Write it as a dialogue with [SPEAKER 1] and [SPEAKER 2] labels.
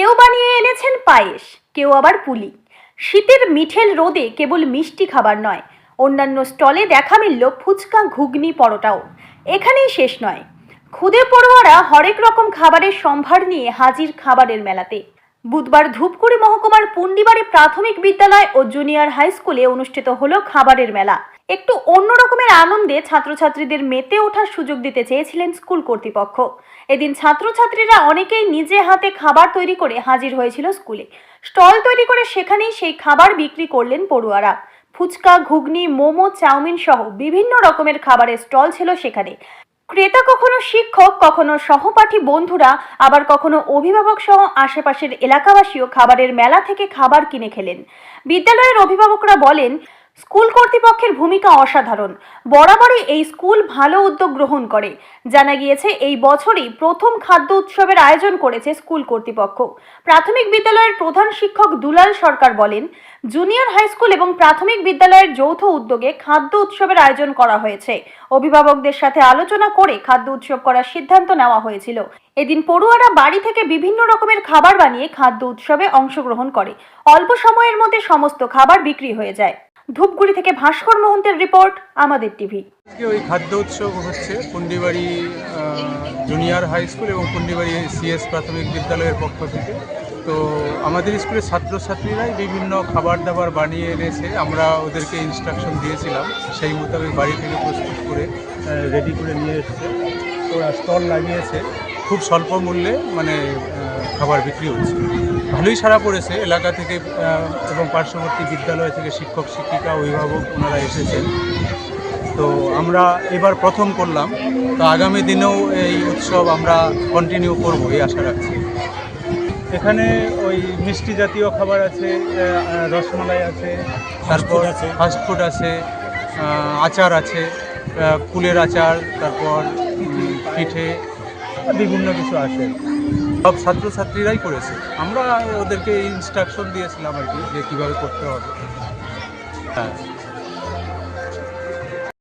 [SPEAKER 1] কেউ বানিয়ে এনেছেন পায়েস, কেউ আবার পুলি। শীতের মিঠেল রোদে কেবল মিষ্টি খাবার নয়, অন্যান্য স্টলে দেখা মিলল ফুচকা, ঘুগনি, পরোটাও। এখানেই শেষ নয়। খুদে পড়ুয়ারা হরেক রকম খাবারের সম্ভার নিয়ে হাজির খাবারের মেলাতে। বুধবার ধূপগুড়ি মহকুমার পুন্ডিবাড়ি প্রাথমিক বিদ্যালয় ও জুনিয়র হাই স্কুলে অনুষ্ঠিত হলো খাবারের মেলা। একটু অন্য রকমের আনন্দে ছাত্রছাত্রীদের মেতে ওঠার সুযোগ দিতে চেয়েছিলেন স্কুল কর্তৃপক্ষ। এদিন ছাত্রছাত্রীরা অনেকেই নিজে হাতে খাবার তৈরি করে হাজির হয়েছিল স্কুলে। স্টল তৈরি করে সেখানেই সেই খাবার বিক্রি করলেন পড়ুয়ারা। ফুচকা, ঘুগনি, মোমো, চাউমিন সহ বিভিন্ন রকমের খাবারের স্টল ছিল সেখানে। ক্রেতা কখনো শিক্ষক, কখনো সহপাঠী বন্ধুরা, আবার কখনো অভিভাবক সহ আশেপাশের এলাকাবাসীও খাবারের মেলা থেকে খাবার কিনে খেলেন। বিদ্যালয়ের অভিভাবকরা বলেন, স্কুল কর্তৃপক্ষের ভূমিকা অসাধারণ। বরাবরই এই স্কুল ভালো উদ্যোগ গ্রহণ করে। জানা গিয়েছে, এই বছরই প্রথম খাদ্য উৎসবের আয়োজন করেছে স্কুল কর্তৃপক্ষ। প্রাথমিক বিদ্যালয়ের প্রধান শিক্ষক দুলাল সরকার বলেন জুনিয়র হাই স্কুল এবং প্রাথমিক বিদ্যালয়ের যৌথ উদ্যোগে খাদ্য উৎসবের আয়োজন করা হয়েছে। অভিভাবকদের সাথে আলোচনা করে খাদ্য উৎসব করার সিদ্ধান্ত নেওয়া হয়েছিল। এদিন পড়ুয়ারা বাড়ি থেকে বিভিন্ন রকমের খাবার বানিয়ে খাদ্য উৎসবে অংশগ্রহণ করে। অল্প সময়ের মধ্যে সমস্ত খাবার বিক্রি হয়ে যায়। ধূপগুড়ি থেকে ভাস্কর মোহন্তের রিপোর্ট, আমাদের টিভি।
[SPEAKER 2] আজকে ওই খাদ্য উৎসব হচ্ছে পুন্ডিবাড়ি জুনিয়র হাই স্কুল এবং পুন্ডিবাড়ি সিএস প্রাথমিক বিদ্যালয়ের পক্ষ থেকে। তো আমাদের স্কুলের ছাত্রছাত্রীরাই বিভিন্ন খাবার দাবার বানিয়ে এনেছে। আমরা ওদেরকে ইনস্ট্রাকশন দিয়েছিলাম, সেই মোতাবেক বাড়ি থেকে প্রস্তুত করে রেডি করে নিয়ে এসছে। ওরা স্টল লাগিয়েছে। খুব স্বল্প মূল্যে মানে খাবার বিক্রি হচ্ছে। ভালোই সারা পড়েছে। এলাকা থেকে এবং পার্শ্ববর্তী বিদ্যালয় থেকে শিক্ষক, শিক্ষিকা, অভিভাবক ওনারা এসেছেন। তো আমরা এবার প্রথম করলাম। তো আগামী দিনেও এই উৎসব আমরা কন্টিনিউ করব, এই আশা রাখছি। এখানে ওই মিষ্টি জাতীয় খাবার আছে রসমালাই আছে তারপর আছে। ফাস্টফুড আছে আচার আছে কুলের আচার তারপর পিঠে বিভিন্ন কিছু আছে। সব ছাত্রছাত্রীরাই করেছে। আমরা ওদেরকে ইনস্ট্রাকশন দিয়েছিলাম আর কি যে কীভাবে করতে হবে। হ্যাঁ।